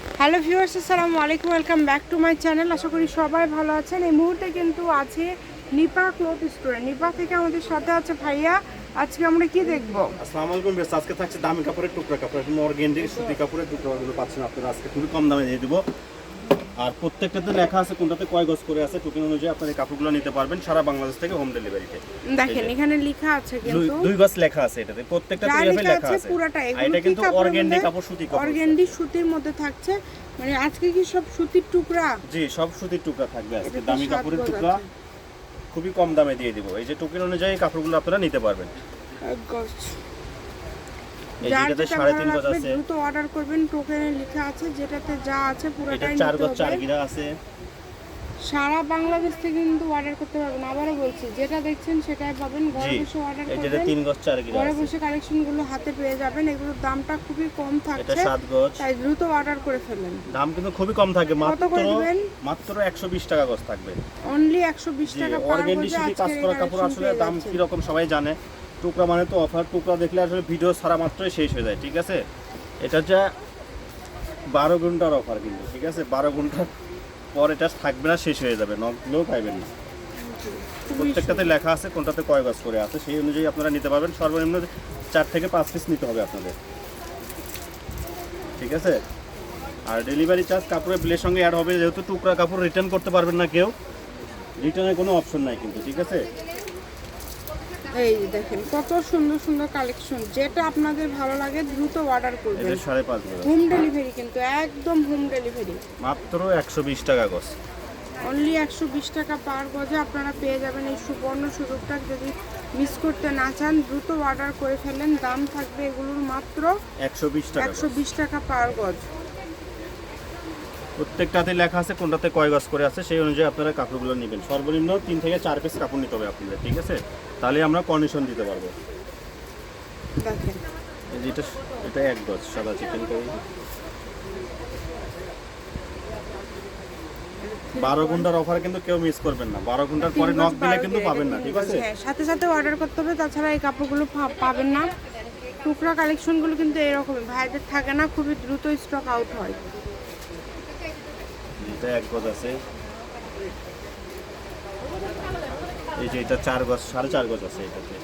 Hello viewers, আসসালামু আলাইকুম, welcome back to my channel. আশা করি সবাই ভালো আছেন। এই মুহূর্তে কিন্তু আছে নিপা ক্লোথ স্টোরে। নিপা থেকে আমাদের সাথে আছে ভাইয়া। আজকে আমরা কি দেখব? আসসালামু আলাইকুম বেশ আজকে থাকছে দামি কাপড়ের টুকরা। কাপড় একদম অর্গেন্ডি সুতি কাপড়ের টুকরাগুলো পাচ্ছেন আপনারা। আজকে খুবই কম দামে দিয়ে দিব। আর প্রত্যেকটাতে লেখা আছে কোনটাতে কয় গজ করে আছে টুকিন অনুযায়ী আপনার এই কাপড়গুলো নিতে পারবেন সারা বাংলাদেশ থেকে হোম ডেলিভারিতে দেখেন এখানে লেখা আছে কিন্তু দুই গজ লেখা আছে এটাতে প্রত্যেকটাতে যা লেখা আছে পুরাটা এটা কিন্তু অর্গেন্ডি কাপড় সুতি কাপড়। অর্গেন্ডি সুতির মধ্যে থাকছে। মানে আজকে কি সব সুতির টুকরা? জি সব সুতির টুকরা থাকবে আজকে। দামি কাপড়ের টুকরা খুবই কম দামে দিয়ে দিব। এই যে টোকেন অনুযায়ী কাপড়গুলো আপনারা নিতে পারবেন। এক গজ। গজ আছে। দ্রুত অর্ডার করবেন টোকেনে লেখা আছে যেটাতে যা আছে পুরোটাই চার নিতে গজ চার গিরা আছে। সারা বাংলাদেশ থেকে কিন্তু অর্ডার করতে পারবেন। আবারও বলছি যেটা দেখছেন সেটাই পাবেন। ঘরে বসে অর্ডার করবেন। গজ গিরা ঘরে বসে কালেকশনগুলো হাতে পেয়ে যাবেন। এগুলোর দামটা খুবই কম এটা থাকছে সাত গজ। তাই দ্রুত অর্ডার করে ফেলেন। দাম কিন্তু খুবই কম থাকে মাত্র মাত্র একশো বিশ টাকা গজ থাকবে। অনলি একশো বিশ জি টাকা পার গজে কাজ করা কাপড় আসলে দাম যাচ্ছেন। কীরকম সবাই জানে। টুকরা মানে তো অফার টুকরা দেখলে আসলে ভিডিও সারা মাত্রই শেষ হয়ে যায়, ঠিক আছে? এটা হচ্ছে বারো ঘণ্টার অফার কিন্তু, ঠিক আছে? বারো ঘণ্টার পর এটা থাকবে না, শেষ হয়ে যাবে নকলেও পাইবেন না। প্রত্যেকটাতে লেখা আছে, কোনটাতে কয় গজ করে আছে, সেই অনুযায়ী আপনারা নিতে পারবেন। সর্বনিম্ন চার থেকে পাঁচ পিস নিতে হবে আপনাদের। ঠিক আছে? আর ডেলিভারি চার্জ কাপড়ের বিলের সঙ্গে অ্যাড হবে, যেহেতু টুকরা কাপড় রিটার্ন করতে পারবেন না কেউ রিটার্নের কোনো অপশন নাই কিন্তু, ঠিক আছে? এই দেখেন কত সুন্দর সুন্দর কালেকশন যেটা আপনাদের ভালো লাগে দ্রুত অর্ডার করবেন। সাড়ে পাঁচ হোম ডেলিভারি কিন্তু একদম হোম ডেলিভারি মাত্র একশো বিশ টাকা গজ। অনলি একশো বিশ টাকা পার গজে আপনারা পেয়ে যাবেন এই সুবর্ণ সুযোগটা। যদি মিস করতে না চান দ্রুত অর্ডার করে ফেলেন দাম থাকবে এগুলোর মাত্র একশো বিশ টাকা একশো বিশ টাকা পার গজ। প্রত্যেকটাতে লেখা আছে কোনটাতে কয় গজ করে আছে সেই অনুযায়ী আপনারা কাপড়গুলো নেবেন। সর্বনিম্ন তিন থেকে চার পিস কাপড় নিতে হবে আপনাদের ঠিক আছে? তাহলে আমরা কন্ডিশন দিতে পারব। দেখেন এই যে এটা এক গজ সাদা চিকেন কারি বারো ঘণ্টার অফার কিন্তু কেউ মিস করবেন না। বারো ঘণ্টার পরে নক দিলে কিন্তু পাবেন না ঠিক আছে? হ্যাঁ সাথে সাথে অর্ডার করতে হবে তাছাড়া এই কাপড়গুলো পাবেন না। টুকরা কালেকশনগুলো কিন্তু এরকমই ভাইদের থাকে না খুবই দ্রুত স্টক আউট হয়। এটা এক গজ আছে। এই যে এটা চার গজ সাড়ে চার গজ আছে এটাতে।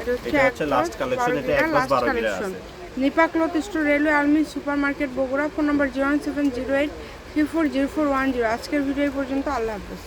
এটা হচ্ছে এটা এক হচ্ছে গজ, last collection, বারো এটা এক গজ, বারো গিরা আছে। Nipa cloth store railway army super market Bogura phone number zero one seven zero eight three four zero four one zero আজকের ভিডিও পর্যন্ত আল্লাহ হাফেজ।